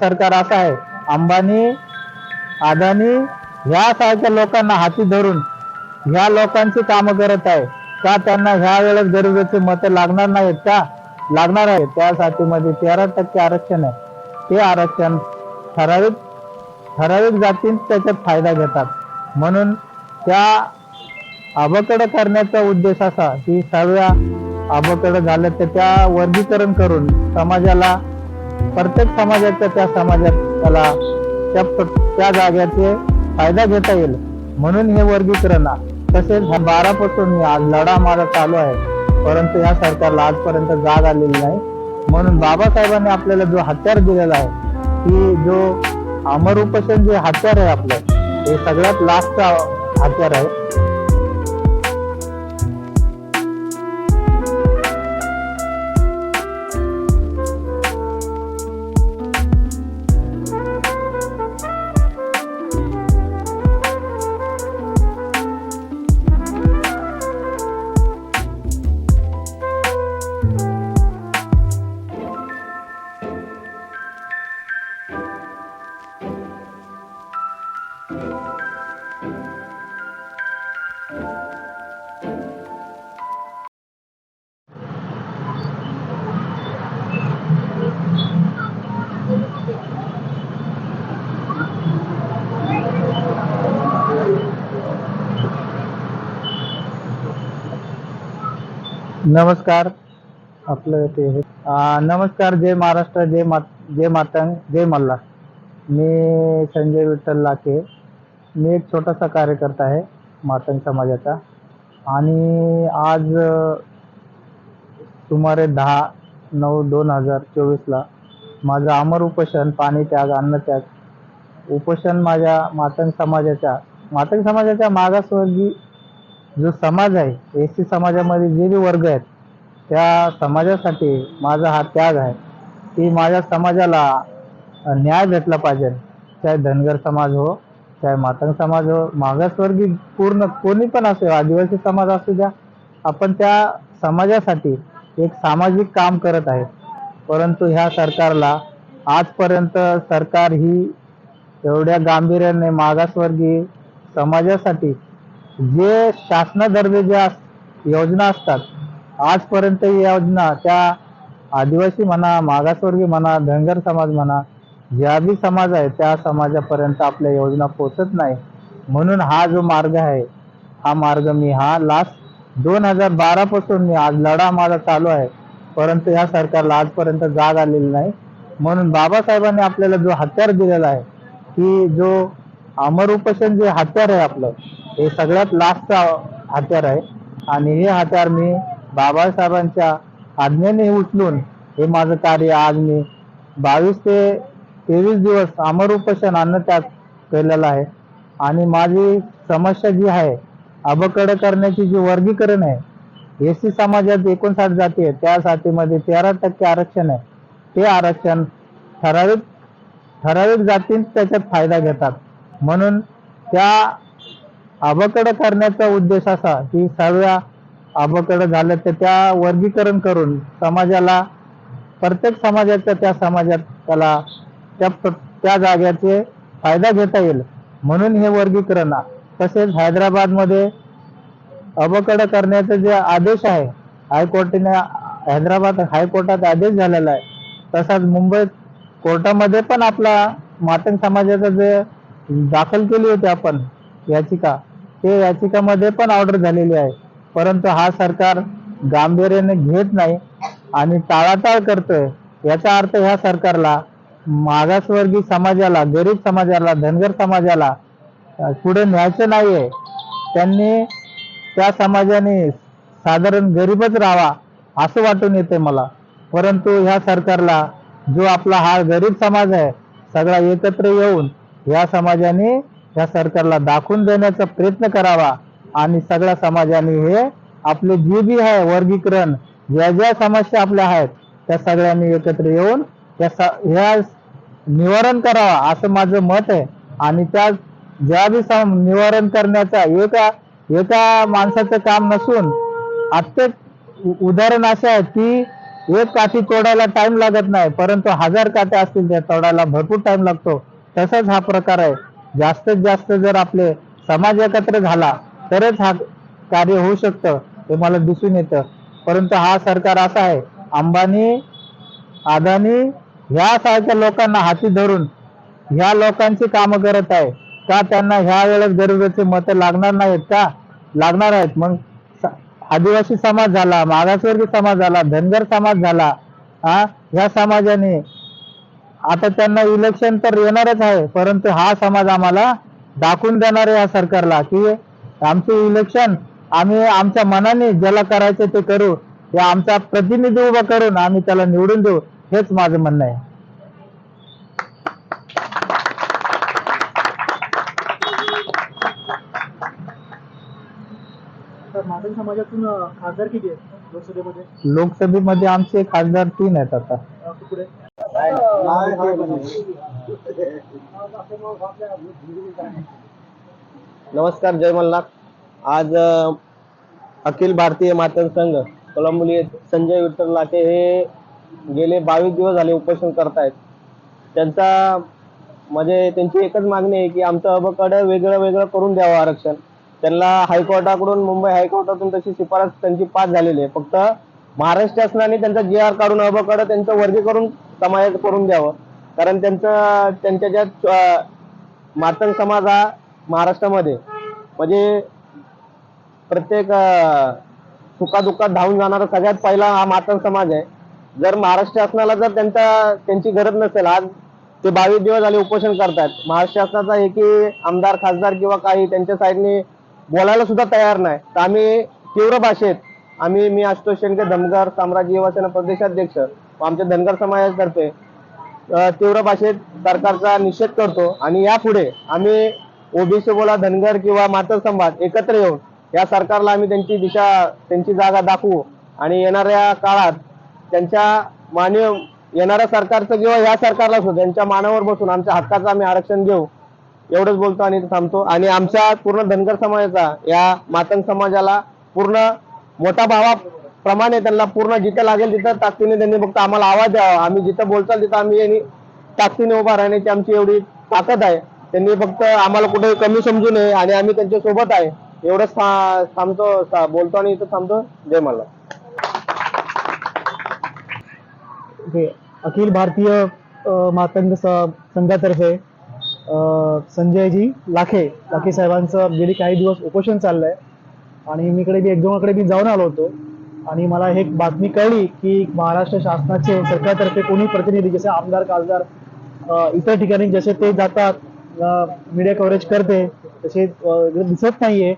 सरकार असं आहे. अंबानी अदानी ह्यासारख्या लोकांना हाती धरून ह्या लोकांची कामं करत आहे. का त्यांना ह्या वेळेस गरिबीची मतं लागणार नाहीत का? लागणार आहे त्यासाठी मध्ये तेरा टक्के आरक्षण आहे. ते आरक्षण ठराविक ठराविक जाती त्याच्यात फायदा घेतात. म्हणून त्या अबकड करण्याचा उद्देश असा की सगळ्या अबकड झालं तर त्या वर्गीकरण करून समाजाला प्रत्येक समाजाच्या त्या समाजात त्याला त्या त्या जाग्याचे फायदा घेता येईल. म्हणून हे वर्गीकरण तसेच बारापासून बारा पासून आज लढा माझा चालू आहे. परंतु या सरकारला आजपर्यंत जाग आलेली नाही. म्हणून बाबासाहेबांनी आपल्याला जो हत्यार दिलेला आहे की जो अमर उपोषण जे हत्यार आहे आपलं हे सगळ्यात लास्टचा हत्यार आहे. नमस्कार. आपलं ते हे. नमस्कार जय महाराष्ट्र जय मा जय मातंग जय मल्हार मी संजय विठ्ठल लाके मी एक छोटासा कार्यकर्ता आहे मातंग समाजाचा. आणि आज सुमारे दहा नऊ दोन हजार चोवीसला माझं अमर उपोषण पाणी त्याग अन्नत्याग उपोषण माझ्या मातंग समाजाच्या मातंग समाजाच्या मागासवर्गी जो समाज आहे एस सी समाजामध्ये जे बी वर्ग आहेत त्या समाजासाठी माझा हा त्याग आहे. की माझ्या समाजाला न्याय भेटला पाहिजे. चाहे धनगर समाज हो चाहे मातंग समाज हो मागासवर्गीय पूर्ण कोणी पण असो आदिवासी समाज असू द्या आपण त्या समाजासाठी एक सामाजिक काम करत आहे परंतु ह्या सरकारला आजपर्यंत सरकार ही एवढ्या गांभीर्याने मागासवर्गीय समाजासाठी जे शासनादर्फे ज्या योजना असतात आजपर्यंत ही योजना त्या आदिवासी म्हणा मागासवर्गीय म्हणा धनगर समाज म्हणा ज्या बी समाज आहे त्या समाजापर्यंत आपल्या योजना पोचत नाही. म्हणून हा जो मार्ग आहे हा मार्ग मी हा लास्ट दोन हजार बारा पासून मी आज लढा माझा चालू आहे. परंतु या सरकारला आजपर्यंत जाग आलेली नाही. म्हणून बाबासाहेबांनी आपल्याला जो हत्यार दिलेला आहे की जो अमर उपोषण जे हत्यार आहे आपलं हे सगळ्यात लास्ट हत्यार आहे. आणि हे हत्यार मी बाबासाहेबांच्या आज्ञेने उचलून हे माझं कार्य आज मी बावीस ते तेवीस दिवस अमर उपोषण अन्न त्यात केलेलं आहे. आणि माझी समस्या जी आहे अबकड करण्याची जी वर्गीकरण आहे एस सी समाजात एकोणसाठ जाती आहे त्या जातीमध्ये तेरा टक्के आरक्षण आहे. ते आरक्षण ठराविक ठराविक जातीत त्याच्यात फायदा घेतात. म्हणून त्या अबकड करण्याचा उद्देश असा की सगळ्या अबकड झालं तर त्या वर्गीकरण करून समाजाला प्रत्येक समाजाच्या त्या समाजात त्याला त्या त्या जाग्याचे फायदा घेता येईल. म्हणून हे वर्गीकरण तसेच हैदराबादमध्ये अबकड करण्याचे जे आदेश आहे हायकोर्टाने हैदराबाद हायकोर्टात आदेश झालेला आहे. तसाच मुंबईत कोर्टामध्ये पण आपला मातंग समाजाचं जे दाखल केली होती आपण याचिका. ते याचिकामध्ये पण ऑर्डर झालेली आहे. परंतु हा सरकार गांभीर्याने घेत नाही आणि टाळाटाळ करतोय. याचा अर्थ ह्या सरकारला मागासवर्गीय समाजाला गरीब समाजाला धनगर समाजाला पुढे न्यायचं नाहीये. त्यांनी त्या समाजाने साधारण गरीबच राहावा असं वाटून येते मला. परंतु ह्या सरकारला जो आपला हा गरीब समाज आहे सगळा एकत्र येऊन या समाजाने या सरकारला दाखवून देण्याचा प्रयत्न करावा आणि सगळ्या समाजाने हे आपले जे बी आहे वर्गीकरण ज्या ज्या समस्या आपल्या आहेत त्या सगळ्यांनी एकत्र येऊन या ह्या निवारण करावा असं माझं मत आहे. आणि त्या ज्या बी सम- निवारण करण्याचा एका एका माणसाचं काम नसून प्रत्येक उदाहरण असं आहे की एक काठी तोडायला टाइम लागत नाही परंतु हजार काठ्या असतील त्या तोडायला भरपूर टाइम लागतो. तसाच हा प्रकार आहे. जास्तीत जास्त जर आपले समाज एकत्र झाला तरच हा कार्य होऊ शकतं हे मला दिसून येतं. परंतु हा सरकार असा आहे अंबानी अदानी ह्या सारख्या लोकांना हाती धरून ह्या लोकांची कामं करत आहे. का त्यांना ह्या वेळेस गरिबाचे मतं लागणार नाहीत का? लागणार आहेत. मग आदिवासी समाज झाला मागासवर्गीय समाज झाला धनगर समाज झाला हा ह्या समाजाने आता त्यांना इलेक्शन तर येणारच आहे परंतु हा समाज आम्हाला दाखवून देणार आहे या सरकारला की आमचे इलेक्शन आम्ही आमच्या मनाने ज्याला करायचं ते करू ते आमचा प्रतिनिधी उभा करून आम्ही त्याला निवडून देऊ हेच माझं म्हणणं आहे. समाजातून खासदार किती लोकसभेमध्ये? लोकसभेमध्ये आमचे खासदार तीन आहेत आता. पुढे नमस्कार जय मल्हार. आज अखिल भारतीय मातंग संघ कळंबोली संजय विठ्ठल लाटे हे गेले बावीस दिवस झाले उपोषण करतायत. त्यांचा म्हणजे त्यांची एकच मागणी आहे की आमचं अबकडे वेगळं वेगळं करून द्यावं आरक्षण. त्यांना हायकोर्टाकडून मुंबई हायकोर्टातून तशी शिफारस त्यांची पास झालेली आहे. फक्त महाराष्ट्र शासनाने त्यांचा जी आर काढून अबकडं त्यांचं वर्गीकरण समाजात करून द्यावं. कारण त्यांचं त्यांच्या ज्या मातंग समाज हा महाराष्ट्रामध्ये म्हणजे प्रत्येक सुखादुखात सुखादुःखात धावून जाणारा सगळ्यात पहिला हा मातंग समाज आहे. जर महाराष्ट्र शासनाला जर त्यांचा त्यांची गरज नसेल आज ते बावीस दिवस झाले उपोषण करतात. महाराष्ट्र शासनाचा एकही आमदार खासदार किंवा काही त्यांच्या साईडने बोलायला सुद्धा तयार नाही. तर आम्ही तीव्र भाषेत आम्ही मी आशुतोष शेंडके धनगर साम्राज्य युवासेना प्रदेशाध्यक्ष. व आमच्या धनगर समाजातर्फे तीव्र भाषेत सरकारचा निषेध करतो. आणि यापुढे आम्ही ओबीसी बोला धनगर किंवा मातर समाज एकत्र येऊन या सरकारला आम्ही त्यांची दिशा त्यांची जागा दाखवू. आणि येणाऱ्या काळात त्यांच्या मानव येणाऱ्या सरकारचं किंवा या सरकारला सुद्धा त्यांच्या मानावर बसून आमच्या हक्काचं आम्ही आरक्षण घेऊ एवढंच बोलतो आणि थांबतो. आणि आमच्या पूर्ण धनगर समाजाचा या मातंग समाजाला पूर्ण मोठा भावाप्रमाणे त्यांना पूर्ण जिथं लागेल तिथं ताकदीने त्यांनी फक्त आम्हाला आवाज द्यावा आम्ही जिथं बोलचाल तिथं आम्ही ताकदीने उभा राहण्याची आमची एवढी ताकद आहे. त्यांनी फक्त आम्हाला कुठे कमी समजू नये आणि आम्ही त्यांच्यासोबत आहे. एवढंच थांबतो बोलतो आणि इथं थांबतो. जय मला ओके. अखिल भारतीय मातंग संघातर्फे संजयजी लाखे लाखे साहेबांचं गेली काही दिवस उपोषण चाललंय. आणि मी इकडे बी एक दोनकडे मी जाऊन आलो होतो. आणि मला हे एक बातमी कळली की महाराष्ट्र शासनाचे सरकारतर्फे कोणी प्रतिनिधी जसे आमदार खासदार इतर ठिकाणी जसे ते जातात मीडिया कव्हरेज करते तसे दिसत नाहीये.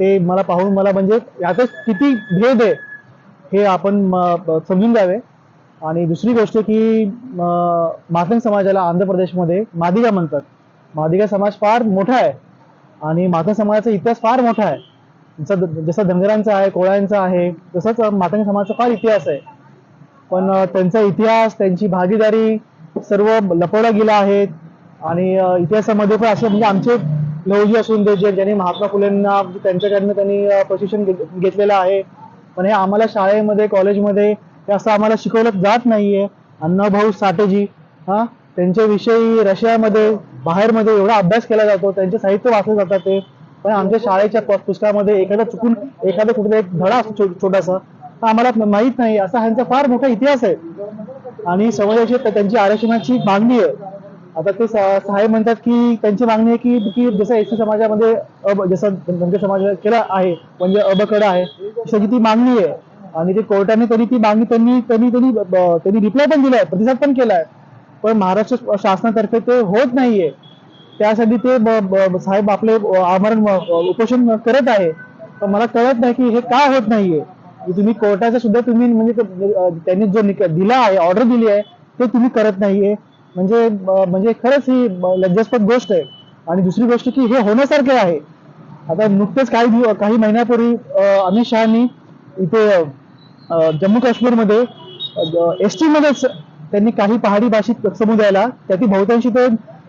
ते मला पाहून मला म्हणजे यातच किती भेद आहे हे आपण म- ब- समजून जावे आणि दुसरी गोष्ट की म, मातंग समाजाला आंध्र प्रदेशमध्ये मादिगा म्हणतात. मादिगा समाज फार मोठा आहे. आणि मातंग समाजाचा इतिहास फार मोठा आहे. जसा धनगरांचा आहे कोळ्यांचा आहे तसंच मातंग समाजाचा फार इतिहास आहे. पण त्यांचा इतिहास त्यांची भागीदारी सर्व लपवला गेला आहे आणि इतिहासामध्ये पण असे म्हणजे आमचे लवजी असून दे जे ज्यांनी महात्मा फुलेंना म्हणजे त्यांच्याकडनं त्यांनी प्रशिक्षण घेतलेलं आहे. पण हे आम्हाला शाळेमध्ये कॉलेजमध्ये हे असं आम्हाला शिकवलं जात नाहीये. अण्णाभाऊ साठेजी हा त्यांच्याविषयी रशियामध्ये बाहेरमध्ये एवढा अभ्यास केला जातो त्यांचे साहित्य वाचलं जातात ते. पण आमच्या शाळेच्या पुस्तकामध्ये एखादा चुकून एखादा कुठला एक धडा असतो छोटासा आम्हाला माहीत नाही. असा ह्यांचा फार मोठा इतिहास आहे. आणि समाजाची त्यांची आरक्षणाची मागणी आहे. आता ते साहेब म्हणतात की त्यांची मागणी आहे की की जसं एसी समाजामध्ये अब जसं धनगर समाज केला आहे म्हणजे अबकडा आहे तशी ती मागणी आहे. आणि ते कोर्टाने त्यांनी ती मागणी त्यांनी त्यांनी त्यांनी त्यांनी रिप्लाय पण दिलाय प्रतिसाद पण केलाय. पण महाराष्ट्र शासनातर्फे ते होत नाहीये. त्यासाठी ते साहेब आपले आमरण उपोषण करत आहे. पण मला कळत नाही की हे का होत नाहीये. तुम्ही कोर्टाचा सुद्धा तुम्ही म्हणजे त्यांनी जो निक- दिला आहे ऑर्डर दिली आहे ते तुम्ही करत नाहीये. म्हणजे म्हणजे खरंच ही लज्जास्पद गोष्ट आहे. आणि दुसरी गोष्ट की हे होण्यासारखे आहे. आता नुकतेच काही काही महिन्यापूर्वी अमित शहानी इथे जम्मू जम्मू काश्मीरमध्ये एस टी मध्येच त्यांनी काही पहाडी भाषिक समुदायाला त्यातील बहुतांशी ते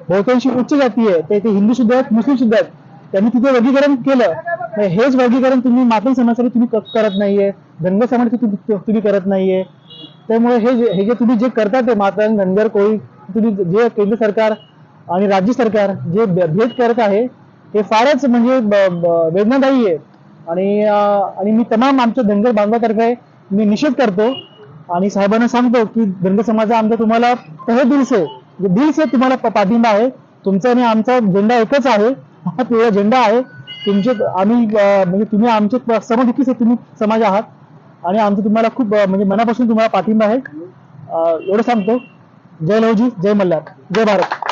बहुतांशी उच्च जाती आहे. ते ते हिंदू सुद्धा आहेत मुस्लिम सुद्धा आहेत. त्यांनी तिथे वर्गीकरण केलं. हेच वर्गीकरण तुम्ही मातंग समाजासाठी तुम्ही करत नाहीये. धनगर समाजासाठी तुम्ही तुम्ही करत नाहीये. त्यामुळे हे जे हे जे तुम्ही जे करता ते मातंग धनगर कोळी तुम्ही जे केंद्र सरकार आणि राज्य सरकार जे भेद भेट करत आहे हे फारच म्हणजे वेदनादायी आहे. आणि आणि मी तमाम आमच्या धनगर बांधवातर्फे मी निषेध करतो आणि साहेबांना सांगतो की धनगर समाज आमचा तुम्हाला तह दिलसे. दिल से तुम्हाला पाठिंबा आहे. तुमचा आणि आमचा झेंडा एकच आहे. हा पिवळा झेंडा आहे. तुमचे आम्ही म्हणजे तुम्ही आमचे प- आहे तुम्ही समाज आहात. आणि आमचं तुम्हाला खूप म्हणजे मनापासून तुम्हाला पाठिंबा आहे. एवढं सांगतो. जय लवजी जय मल्हार. जय भारत.